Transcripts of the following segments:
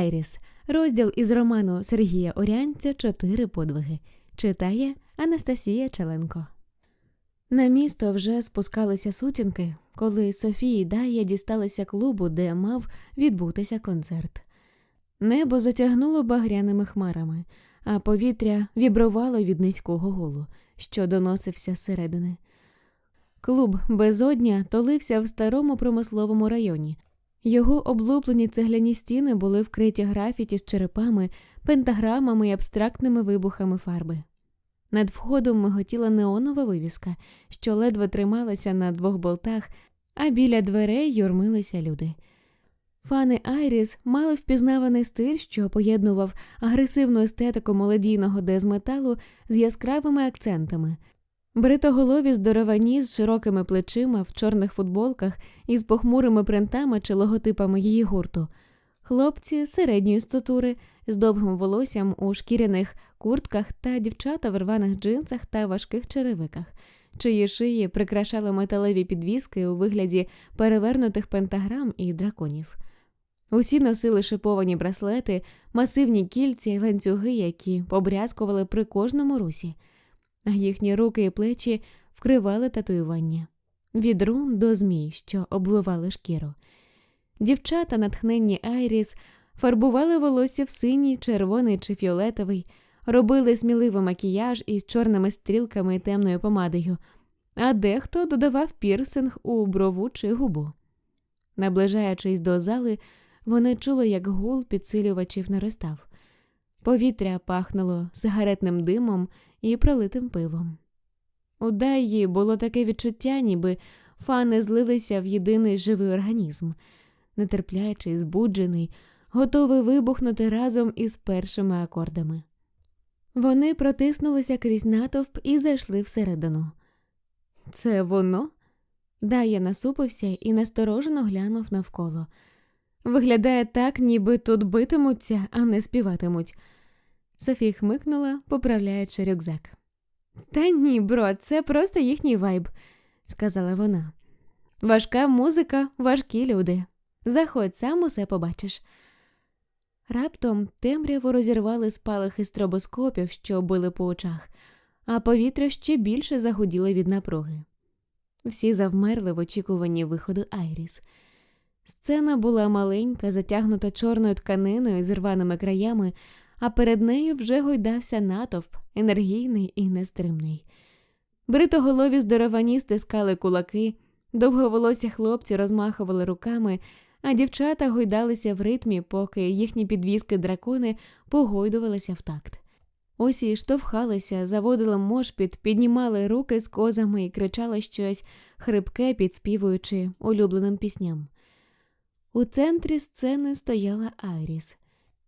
Айріс. Розділ із роману Сергія Орянця Чотири подвиги. Читає Анастасія Челенко. На місто вже спускалися сутінки, коли Софії Дая дісталися клубу, де мав відбутися концерт. Небо затягнуло багряними хмарами, а повітря вібрувало від низького гулу, що доносився зсередини. Клуб безодня толився в старому промисловому районі. Його облуплені цегляні стіни були вкриті графіті з черепами, пентаграмами і абстрактними вибухами фарби. Над входом миготіла неонова вивіска, що ледве трималася на двох болтах, а біля дверей юрмилися люди. Фани Айріс мали впізнаваний стиль, що поєднував агресивну естетику молодійного дезметалу з яскравими акцентами. Бритоголові здоровані з широкими плечима в чорних футболках із похмурими принтами чи логотипами її гурту, хлопці середньої статури з довгим волоссям у шкіряних куртках та дівчата в рваних джинсах та важких черевиках, чиї шиї прикрашали металеві підвіски у вигляді перевернутих пентаграм і драконів. Усі носили шиповані браслети, масивні кільці й ланцюги, які побрязкували при кожному русі, їхні руки і плечі вкривали татуювання від рун до змій, що обвивали шкіру. Дівчата, натхненні Айріс, фарбували волосся в синій, червоний чи фіолетовий, робили сміливий макіяж із чорними стрілками і темною помадою, а дехто додавав пірсинг у брову чи губу. Наближаючись до зали, вони чули, як гул підсилювачів наростав. Повітря пахнуло сигаретним димом і пролитим пивом. У Дайї було таке відчуття, ніби фани злилися в єдиний живий організм, нетерплячий, збуджений, готовий вибухнути разом із першими акордами. Вони протиснулися крізь натовп і зайшли всередину. Це воно? Дая насупився і насторожено глянув навколо. Виглядає так, ніби тут битимуться, а не співатимуть. Софі хмикнула, поправляючи рюкзак. Та ні, бро, це просто їхній вайб, сказала вона. Важка музика, важкі люди. Заходь, сам усе побачиш. Раптом темряву розірвали спалахи стробоскопів, що били по очах, а повітря ще більше загуділо від напруги. Всі завмерли в очікуванні виходу Айріс. Сцена була маленька, затягнута чорною тканиною з рваними краями, а перед нею вже гойдався натовп, енергійний і нестримний. Бритоголові здоровані стискали кулаки, довговолосі хлопці розмахували руками, а дівчата гойдалися в ритмі, поки їхні підвіски дракони погойдувалися в такт. Усі штовхалися, заводили мошпіт, піднімали руки з козами і кричали щось хрипке, підспівуючи улюбленим пісням. У центрі сцени стояла Айріс.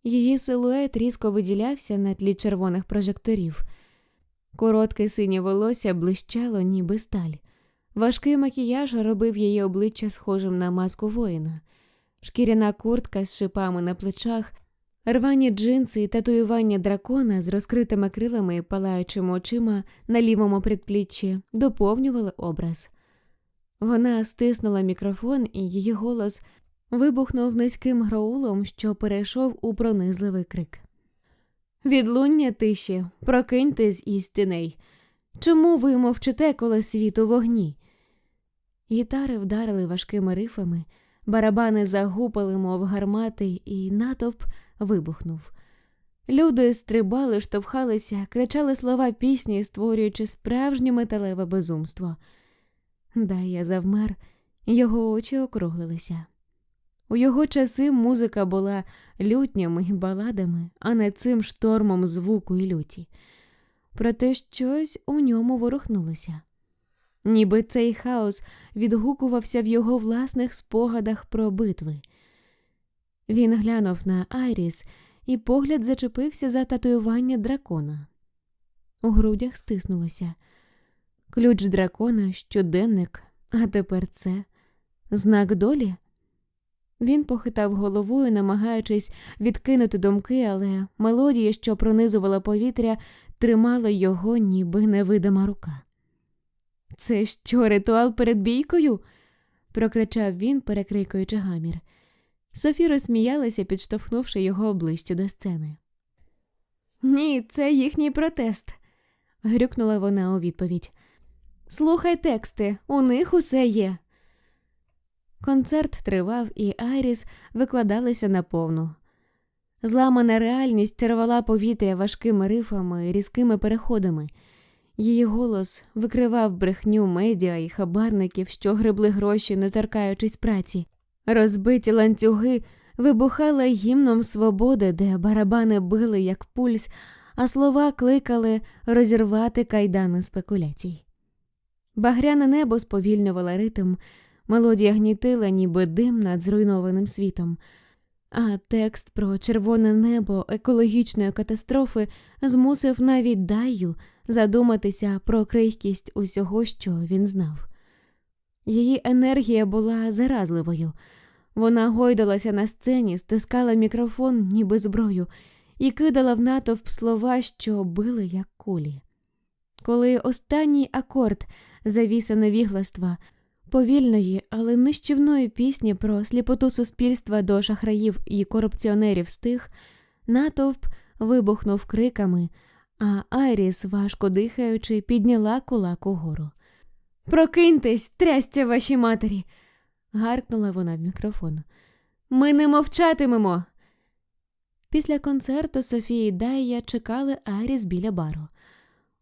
Її силует різко виділявся на тлі червоних прожекторів. Коротке синє волосся блищало, ніби сталь. Важкий макіяж робив її обличчя схожим на маску воїна, шкіряна куртка з шипами на плечах, рвані джинси і татуювання дракона з розкритими крилами і палаючими очима на лівому предпліччі доповнювали образ. Вона стиснула мікрофон, і її голос вибухнув низьким граулом, що перейшов у пронизливий крик. Відлуння тиші, прокиньтесь із тіней. Чому ви мовчите, коли світ у вогні? Гітари вдарили важкими рифами, барабани загупали, мов гармати, і натовп вибухнув. Люди стрибали, штовхалися, кричали слова пісні, створюючи справжнє металеве безумство. Дай я завмер, його очі округлилися. У його часи музика була лютнями й баладами, а не цим штормом звуку і люті. Проте щось у ньому ворухнулося. Ніби цей хаос відгукувався в його власних спогадах про битви. Він глянув на Айріс, і погляд зачепився за татуювання дракона. У грудях стиснулося. Ключ дракона, щоденник, а тепер це знак долі. Він похитав головою, намагаючись відкинути думки, але мелодія, що пронизувала повітря, тримала його, ніби невидима рука. Це що, ритуал перед бійкою? прокричав він, перекрикуючи гамір. Софі розсміялася, підштовхнувши його ближче до сцени. Ні, це їхній протест, грюкнула вона у відповідь. Слухай тексти, у них усе є. Концерт тривав, і Айріс викладалася наповну. Зламана реальність рвала повітря важкими рифами, різкими переходами. Її голос викривав брехню медіа і хабарників, що гребли гроші, не торкаючись праці. Розбиті ланцюги вибухали гімном свободи, де барабани били, як пульс, а слова кликали розірвати кайдани спекуляцій. Багряне небо сповільнювало ритм, мелодія гнітила, ніби дим над зруйнованим світом, а текст про червоне небо екологічної катастрофи змусив навіть Даю задуматися про крихкість усього, що він знав. Її енергія була заразливою. Вона гойдалася на сцені, стискала мікрофон, ніби зброю, і кидала в натовп слова, що били, як кулі. Коли останній акорд завіса невігластва, повільної, але нищівної пісні про сліпоту суспільства до шахраїв і корупціонерів стих, натовп вибухнув криками, а Айріс, важко дихаючи, підняла кулак угору. Прокиньтесь, трясця ваші матері. гаркнула вона в мікрофон. Ми не мовчатимемо. Після концерту Софії і Дайя чекали Айріс біля бару.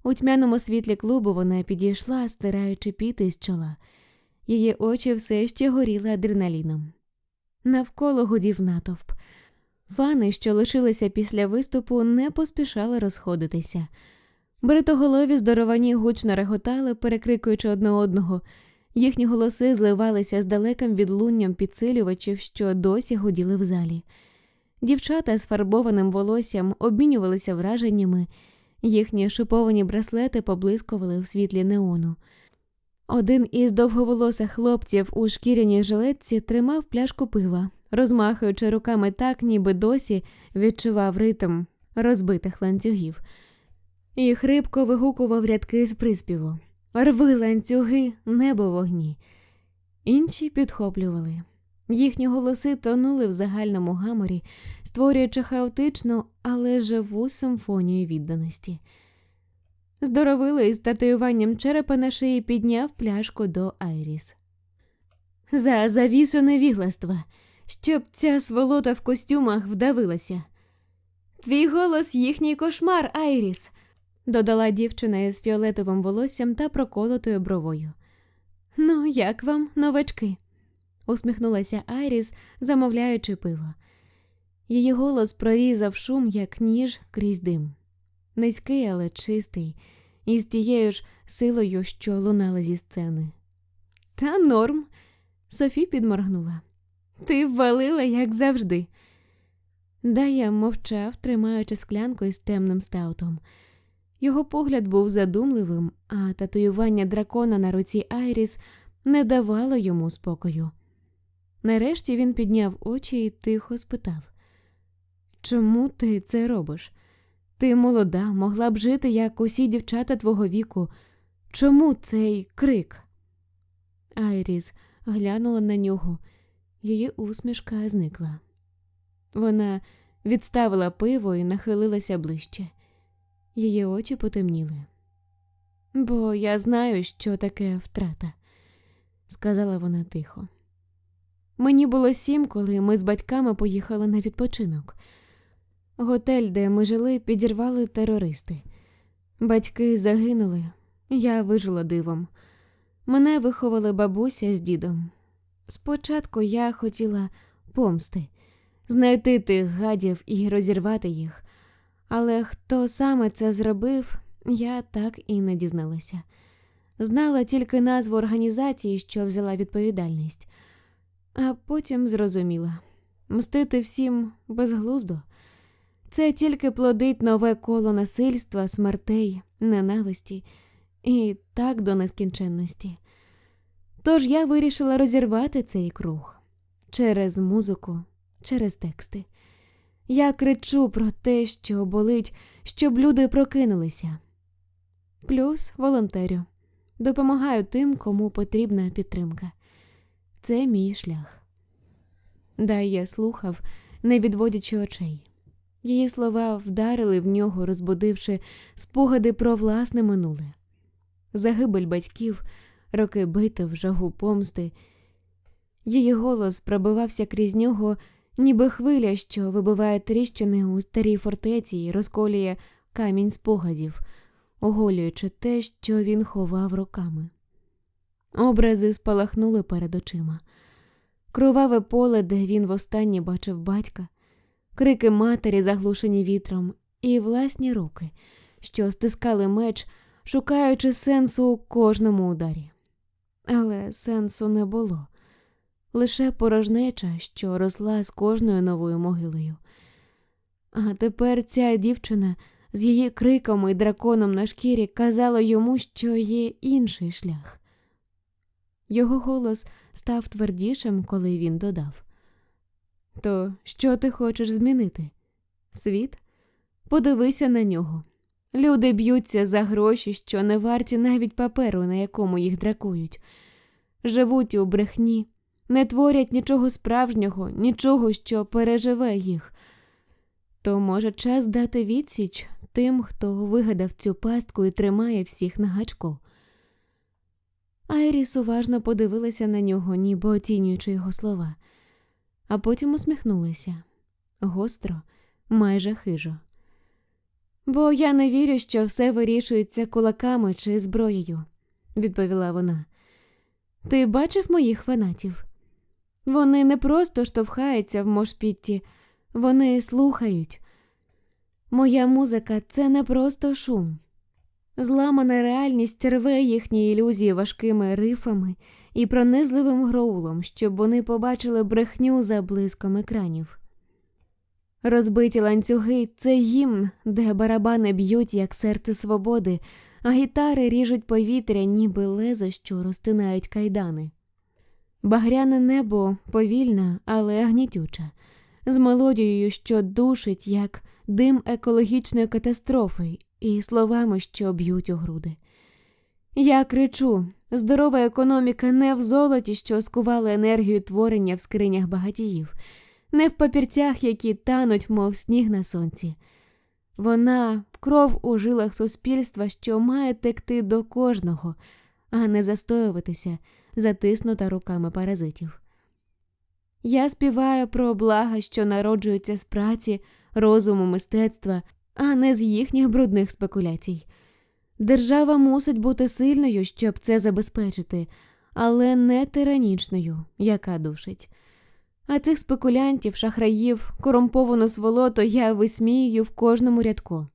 У тьмяному світлі клубу вона підійшла, стираючи піти з чола. Її очі все ще горіли адреналіном. Навколо гудів натовп. Фани, що лишилися після виступу, не поспішали розходитися. Бритоголові здоровані гучно реготали, перекрикуючи одне одного. Їхні голоси зливалися з далеким відлунням підсилювачів, що досі гуділи в залі. Дівчата з фарбованим волоссям обмінювалися враженнями, їхні шиповані браслети поблискували в світлі неону. Один із довговолосих хлопців у шкіряній жилетці тримав пляшку пива, розмахуючи руками так, ніби досі відчував ритм розбитих ланцюгів, і хрипко вигукував рядки з приспіву Рви ланцюги, небо вогні. Інші підхоплювали. Їхні голоси тонули в загальному гаморі, створюючи хаотичну, але живу симфонію відданості. Здоровилий з татуюванням черепа на шиї підняв пляшку до Айріс. За завісу невігластва, щоб ця сволота в костюмах вдавилася. Твій голос їхній кошмар, Айріс, додала дівчина із фіолетовим волоссям та проколотою бровою. Ну, як вам, новачки? усміхнулася Айріс, замовляючи пиво. Її голос прорізав шум, як ніж крізь дим. Низький, але чистий, і з тією ж силою, що лунала зі сцени. Та норм, Софі підморгнула. Ти ввалила, як завжди. Дая мовчав, тримаючи склянку із темним стаутом. Його погляд був задумливим, а татуювання дракона на руці Айріс не давало йому спокою. Нарешті він підняв очі і тихо спитав Чому ти це робиш? Ти молода, могла б жити, як усі дівчата твого віку. Чому цей крик? Айріс глянула на нього, її усмішка зникла. Вона відставила пиво і нахилилася ближче. Її очі потемніли. Бо я знаю, що таке втрата, сказала вона тихо. Мені було сім, коли ми з батьками поїхали на відпочинок. Готель, де ми жили, підірвали терористи. Батьки загинули, я вижила дивом. Мене виховали бабуся з дідом. Спочатку я хотіла помсти, знайти тих гадів і розірвати їх, але хто саме це зробив, я так і не дізналася. Знала тільки назву організації, що взяла відповідальність, а потім зрозуміла мстити всім безглуздо. Це тільки плодить нове коло насильства, смертей, ненависті і так до нескінченності. Тож я вирішила розірвати цей круг через музику, через тексти. Я кричу про те, що болить, щоб люди прокинулися. Плюс волонтерю. Допомагаю тим, кому потрібна підтримка. Це мій шлях. Дайя слухав, не відводячи очей. Її слова вдарили в нього, розбудивши спогади про власне минуле, загибель батьків, роки битив, жагу помсти. Її голос пробивався крізь нього, ніби хвиля, що вибиває тріщини у старій фортеці і розколює камінь спогадів, оголюючи те, що він ховав руками. Образи спалахнули перед очима. Кроваве поле, де він востаннє бачив батька, крики матері, заглушені вітром, і власні руки, що стискали меч, шукаючи сенсу у кожному ударі. Але сенсу не було лише порожнеча, що росла з кожною новою могилою. А тепер ця дівчина з її криками і драконом на шкірі казала йому, що є інший шлях. Його голос став твердішим, коли він додав То що ти хочеш змінити? Світ? Подивися на нього. Люди б'ються за гроші, що не варті навіть паперу, на якому їх дракують, живуть у брехні, не творять нічого справжнього, нічого, що переживе їх. То, може, час дати відсіч тим, хто вигадав цю пастку і тримає всіх на гачку. Айріс уважно подивилася на нього, ніби оцінюючи його слова, а потім усміхнулася гостро, майже хижо. Бо я не вірю, що все вирішується кулаками чи зброєю, відповіла вона. Ти бачив моїх фанатів? Вони не просто штовхаються в мошпітті, вони слухають. Моя музика це не просто шум. Зламана реальність рве їхні ілюзії важкими рифами і пронизливим гроулом, щоб вони побачили брехню за блиском екранів. Розбиті ланцюги це гімн, де барабани б'ють, як серце свободи, а гітари ріжуть повітря, ніби лезо, що розтинають кайдани. Багряне небо повільна, але гнітюча, з мелодією, що душить, як дим екологічної катастрофи, і словами, що б'ють у груди. Я кричу здорова економіка не в золоті, що скувала енергію творення в скринях багатіїв, не в папірцях, які тануть, мов сніг на сонці. Вона кров у жилах суспільства, що має текти до кожного, а не застоюватися, затиснута руками паразитів. Я співаю про блага, що народжуються з праці, розуму, мистецтва, а не з їхніх брудних спекуляцій. Держава мусить бути сильною, щоб це забезпечити, але не тиранічною, яка душить. А цих спекулянтів, шахраїв, корумповану сволоту я висміюю в кожному рядку.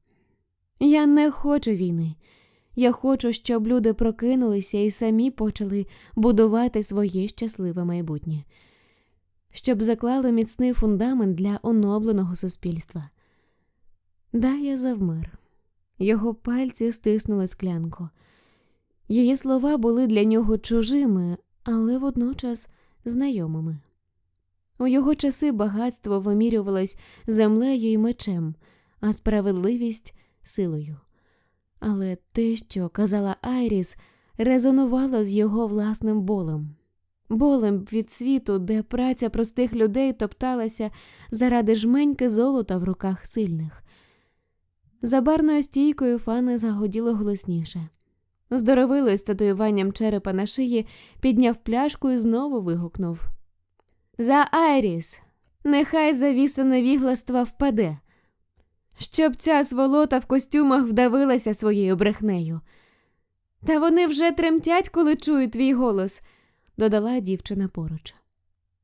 Я не хочу війни. Я хочу, щоб люди прокинулися і самі почали будувати своє щасливе майбутнє, щоб заклали міцний фундамент для оновленого суспільства. Дая завмер. Його пальці стиснули склянку. Її слова були для нього чужими, але водночас знайомими. У його часи багатство вимірювалось землею і мечем, а справедливість силою. Але те, що казала Айріс, резонувало з його власним болем, болем від світу, де праця простих людей топталася заради жменьки золота в руках сильних. За барною стійкою фани загоділо голосніше. Здоровилий з татуюванням черепа на шиї, підняв пляшку і знову вигукнув За Айріс! Нехай завіса невігластва впаде, щоб ця сволота в костюмах вдавилася своєю брехнею. Та вони вже тремтять, коли чують твій голос, додала дівчина поруч.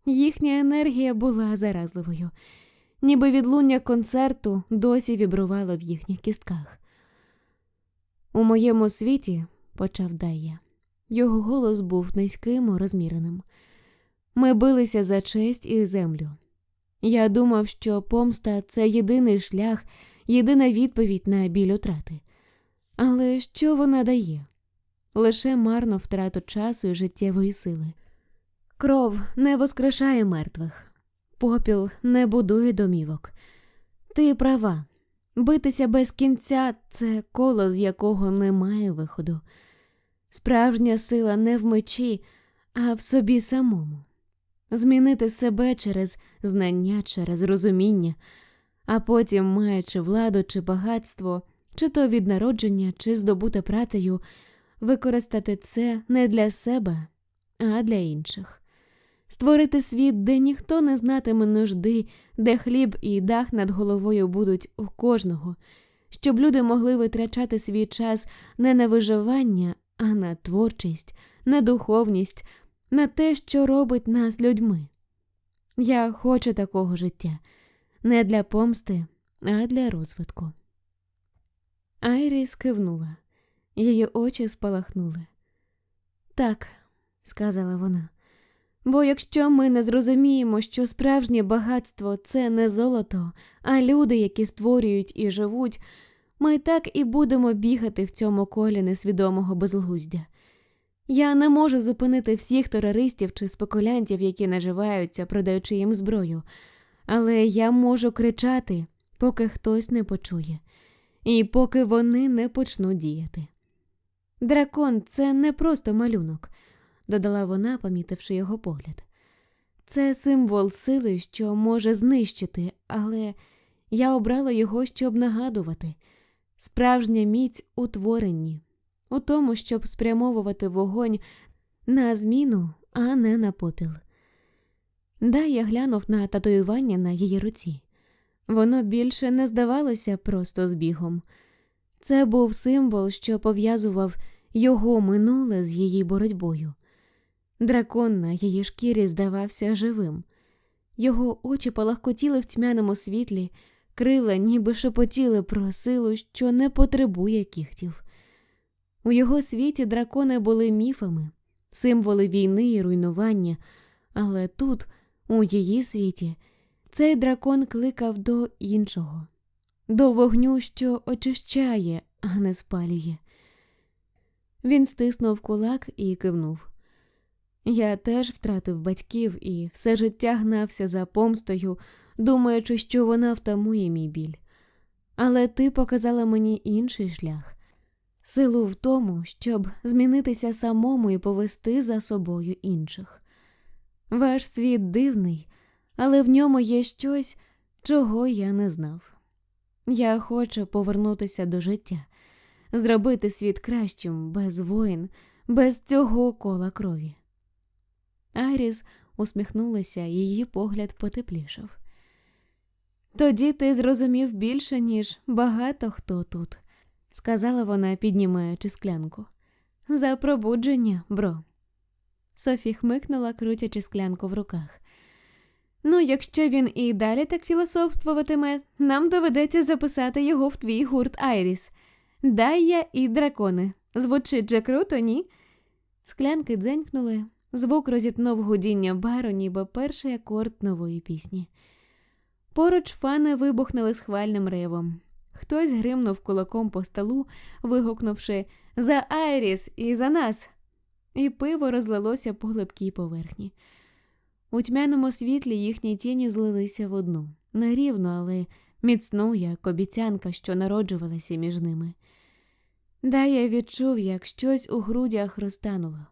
Їхня енергія була заразливою ніби відлуння концерту досі вібрувало в їхніх кістках. У моєму світі, почав Дайя, його голос був низьким, розміреним. Ми билися за честь і землю. Я думав, що помста це єдиний шлях, єдина відповідь на біль утрати. Але що вона дає? Лише марну втрату часу і життєвої сили. Кров не воскрешає мертвих. Попіл не будує домівок. Ти права. Битися без кінця це коло, з якого немає виходу. Справжня сила не в мечі, а в собі самому. змінити себе через знання, через розуміння, а потім, маючи владу чи багатство, чи то від народження, чи здобуте працею, використати це не для себе, а для інших. Створити світ, де ніхто не знатиме нужди, де хліб і дах над головою будуть у кожного, щоб люди могли витрачати свій час не на виживання, а на творчість, на духовність, на те, що робить нас людьми. Я хочу такого життя не для помсти, а для розвитку. Айріс кивнула, її очі спалахнули. Так, сказала вона. Бо якщо ми не зрозуміємо, що справжнє багатство це не золото, а люди, які створюють і живуть, ми так і будемо бігати в цьому колі несвідомого безглуздя. Я не можу зупинити всіх терористів чи спекулянтів, які наживаються, продаючи їм зброю, але я можу кричати, поки хтось не почує, і поки вони не почнуть діяти. Дракон це не просто малюнок, додала вона, помітивши його погляд. Це символ сили, що може знищити, але я обрала його, щоб нагадувати справжня міць у творенні, у тому, щоб спрямовувати вогонь на зміну, а не на попіл. Дай я глянув на татуювання на її руці. Воно більше не здавалося просто збігом. Це був символ, що пов'язував його минуле з її боротьбою. Дракон на її шкірі здавався живим. Його очі палахкотіли в тьмяному світлі, крила ніби шепотіли про силу, що не потребує кіхтів. У його світі дракони були міфами, символи війни і руйнування, але тут, у її світі, цей дракон кликав до іншого, до вогню, що очищає, а не спалює. Він стиснув кулак і кивнув. Я теж втратив батьків і все життя гнався за помстою, думаючи, що вона втамує мій біль. Але ти показала мені інший шлях силу в тому, щоб змінитися самому і повести за собою інших. Ваш світ дивний, але в ньому є щось, чого я не знав. Я хочу повернутися до життя, зробити світ кращим без воїн, без цього кола крові. Аріс усміхнулася, її погляд потеплішав. Тоді ти зрозумів більше, ніж багато хто тут, сказала вона, піднімаючи склянку. За пробудження, бро. Софі хмикнула, крутячи склянку в руках. Ну, якщо він і далі так філософствуватиме, нам доведеться записати його в твій гурт Айріс. Дай я і дракони. Звучить же круто, ні? Склянки дзенькнули, звук розітнув гудіння бару, ніби перший акорд нової пісні. Поруч фани вибухнули схвальним ревом. Хтось гримнув кулаком по столу, вигукнувши За Айріс і за нас. І пиво розлилося по глибкій поверхні. У тьмяному світлі їхні тіні злилися в одну, нерівно, але міцну, як обіцянка, що народжувалася між ними. Дая відчув, як щось у грудях розтануло.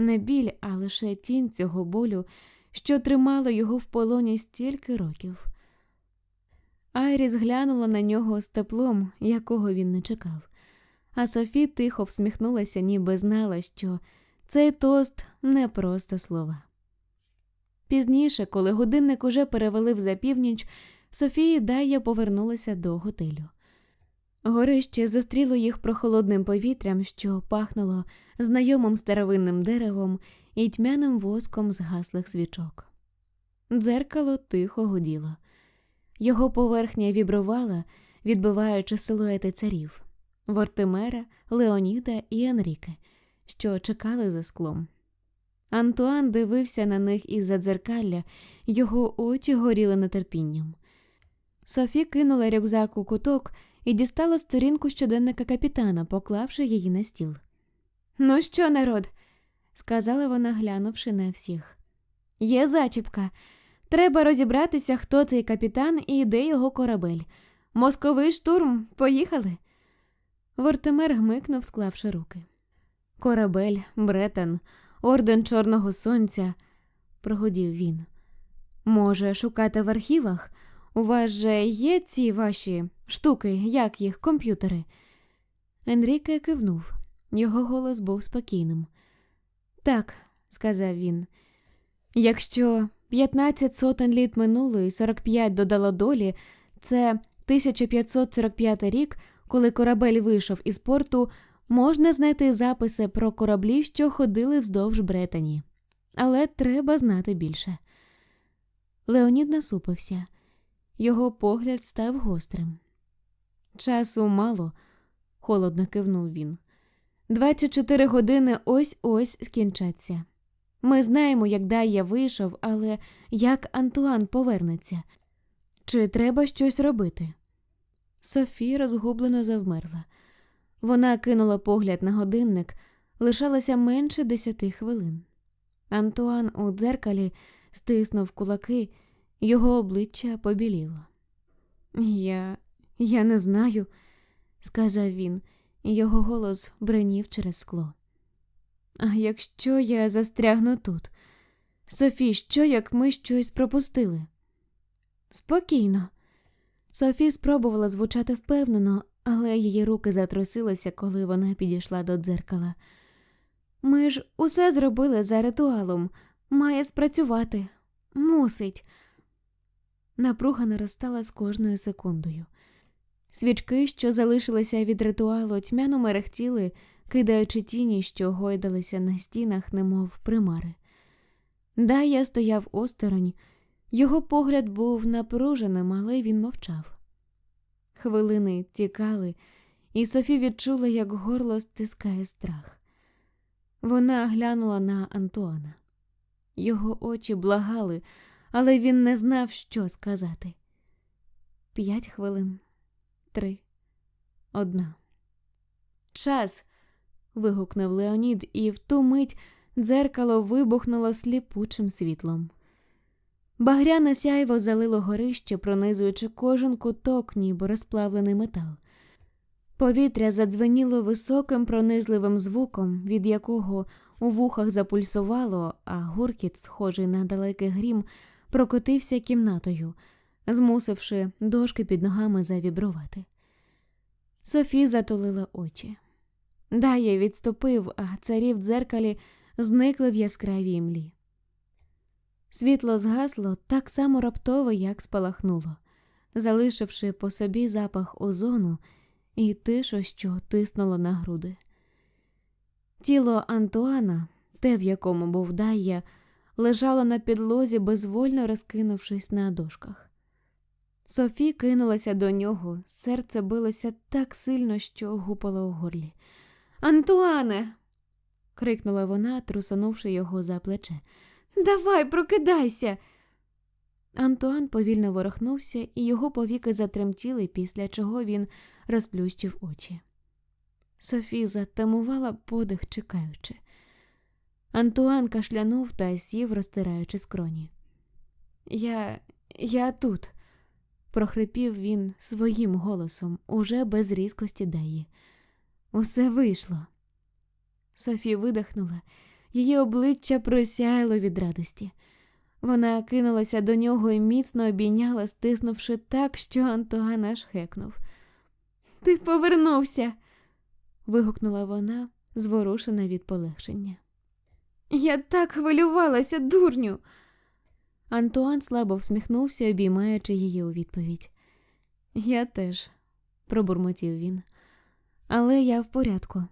Не біль, а лише тінь цього болю, що тримало його в полоні стільки років. Айріс глянула на нього з теплом, якого він не чекав, а Софі тихо всміхнулася, ніби знала, що цей тост не просто слова. Пізніше, коли годинник уже перевалив за північ, Софія Дая повернулася до готелю. Горище зустріло їх прохолодним повітрям, що пахнуло знайомим старовинним деревом і тьмяним воском згаслих свічок. Дзеркало тихо гуділо. Його поверхня вібрувала, відбиваючи силуети царів Вортимера, Леоніда і Енріке, що чекали за склом. Антуан дивився на них із за дзеркалля, його очі горіли нетерпінням. Софі кинула рюкзак у куток і дістала сторінку щоденника капітана, поклавши її на стіл. Ну що, народ? сказала вона, глянувши на всіх. Є зачіпка. Треба розібратися, хто цей капітан і де його корабель. Московий штурм, поїхали. Вортимер гмикнув, склавши руки. Корабель, Бретен, орден Чорного Сонця. прогудів він. Може, шукати в архівах? У вас же є ці ваші штуки, як їх, комп'ютери? Енріке кивнув. Його голос був спокійним. Так, сказав він. Якщо 15 сотень літ минуло і 45 додало долі, це 1545 рік, коли корабель вийшов із порту, можна знайти записи про кораблі, що ходили вздовж Бретані. Але треба знати більше. Леонід насупився, його погляд став гострим. Часу мало, холодно кивнув він. 24 години ось ось скінчаться. Ми знаємо, як Дайя вийшов, але як Антуан повернеться. Чи треба щось робити? Софі розгублено завмерла. Вона кинула погляд на годинник, лишалося менше десяти хвилин. Антуан у дзеркалі стиснув кулаки, його обличчя побіліло. Я я не знаю, сказав він, і його голос бренів через скло. А якщо я застрягну тут? Софі, що як ми щось пропустили? Спокійно. Софі спробувала звучати впевнено, але її руки затрусилися, коли вона підійшла до дзеркала. Ми ж усе зробили за ритуалом, має спрацювати, мусить. Напруга наростала з кожною секундою. Свічки, що залишилися від ритуалу, тьмяно мерехтіли, кидаючи тіні, що гойдалися на стінах, немов примари. Дая стояв осторонь, його погляд був напруженим, але він мовчав. Хвилини тікали, і Софі відчула, як горло стискає страх. Вона глянула на Антуана. Його очі благали, але він не знав, що сказати. П'ять хвилин, три, одна. Час. вигукнув Леонід, і в ту мить дзеркало вибухнуло сліпучим світлом. Багряне сяйво залило горище, пронизуючи кожен куток, ніби розплавлений метал. Повітря задзвеніло високим пронизливим звуком, від якого у вухах запульсувало, а гуркіт, схожий на далекий грім, прокотився кімнатою, змусивши дошки під ногами завібрувати. Софі затулила очі. Дає відступив, а царі в дзеркалі зникли в яскравій млі. Світло згасло так само раптово, як спалахнуло, залишивши по собі запах озону і тишу, що тиснуло на груди. Тіло Антуана, те, в якому був Дайя, лежало на підлозі, безвольно розкинувшись на дошках. Софі кинулася до нього, серце билося так сильно, що гупало у горлі. Антуане. крикнула вона, трусонувши його за плече. Давай, прокидайся. Антуан повільно ворохнувся, і його повіки затремтіли, після чого він розплющив очі. Софі затамувала подих, чекаючи. Антуан кашлянув та сів, розтираючи скроні. Я я тут, прохрипів він своїм голосом, уже без різкості Даї. Усе вийшло. Софі видихнула, її обличчя просяяло від радості. Вона кинулася до нього і міцно обійняла, стиснувши так, що Антуан аж хекнув. Ти повернувся. вигукнула вона, зворушена від полегшення. Я так хвилювалася, дурню. Антуан слабо всміхнувся, обіймаючи її у відповідь. Я теж, пробурмотів він, але я в порядку.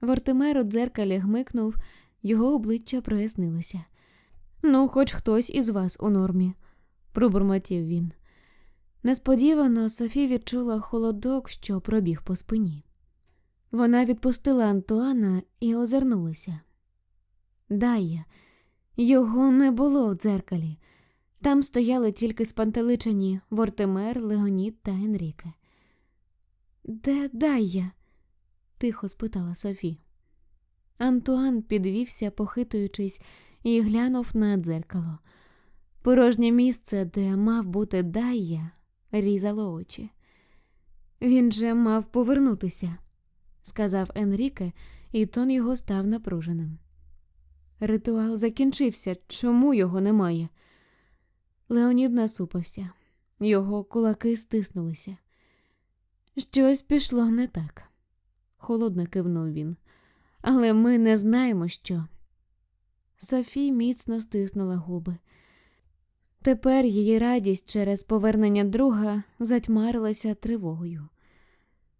Вортимер у дзеркалі гмикнув, його обличчя прояснилося. Ну, хоч хтось із вас у нормі, пробурмотів він. Несподівано Софі відчула холодок, що пробіг по спині. Вона відпустила Антуана і озирнулася. Дая, його не було в дзеркалі. Там стояли тільки спантеличені Вортимер, Леонід та Енріке. Де Дайя? тихо спитала Софі. Антуан підвівся, похитуючись, і глянув на дзеркало. Порожнє місце, де мав бути Дайя, різало очі. Він же мав повернутися, сказав Енріке, і тон його став напруженим. Ритуал закінчився. Чому його немає? Леонід насупився. Його кулаки стиснулися. Щось пішло не так. Холодно кивнув він. Але ми не знаємо, що. Софій міцно стиснула губи. Тепер її радість через повернення друга затьмарилася тривогою.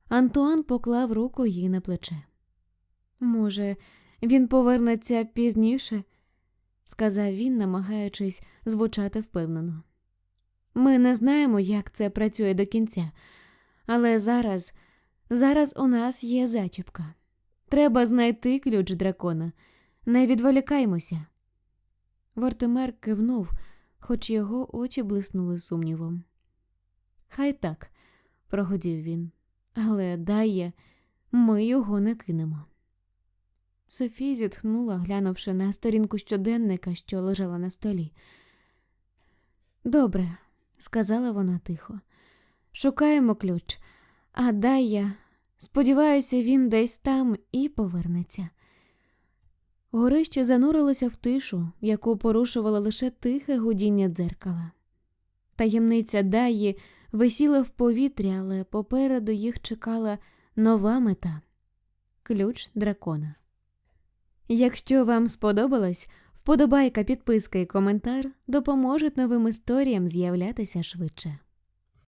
Антуан поклав руку їй на плече. Може, він повернеться пізніше, сказав він, намагаючись звучати впевнено. Ми не знаємо, як це працює до кінця, але зараз, зараз у нас є зачіпка. Треба знайти ключ дракона. Не відволікаймося. Вортимер кивнув, хоч його очі блиснули сумнівом. Хай так, прогодів він, але дає, ми його не кинемо. Софія зітхнула, глянувши на сторінку щоденника, що лежала на столі. Добре, сказала вона тихо. Шукаємо ключ, а Дая, сподіваюся, він десь там і повернеться. Горище занурилося в тишу, яку порушувало лише тихе гудіння дзеркала. Таємниця Даї висіла в повітрі, але попереду їх чекала нова мета ключ дракона. Якщо вам сподобалось, вподобайка, підписка і коментар допоможуть новим історіям з'являтися швидше.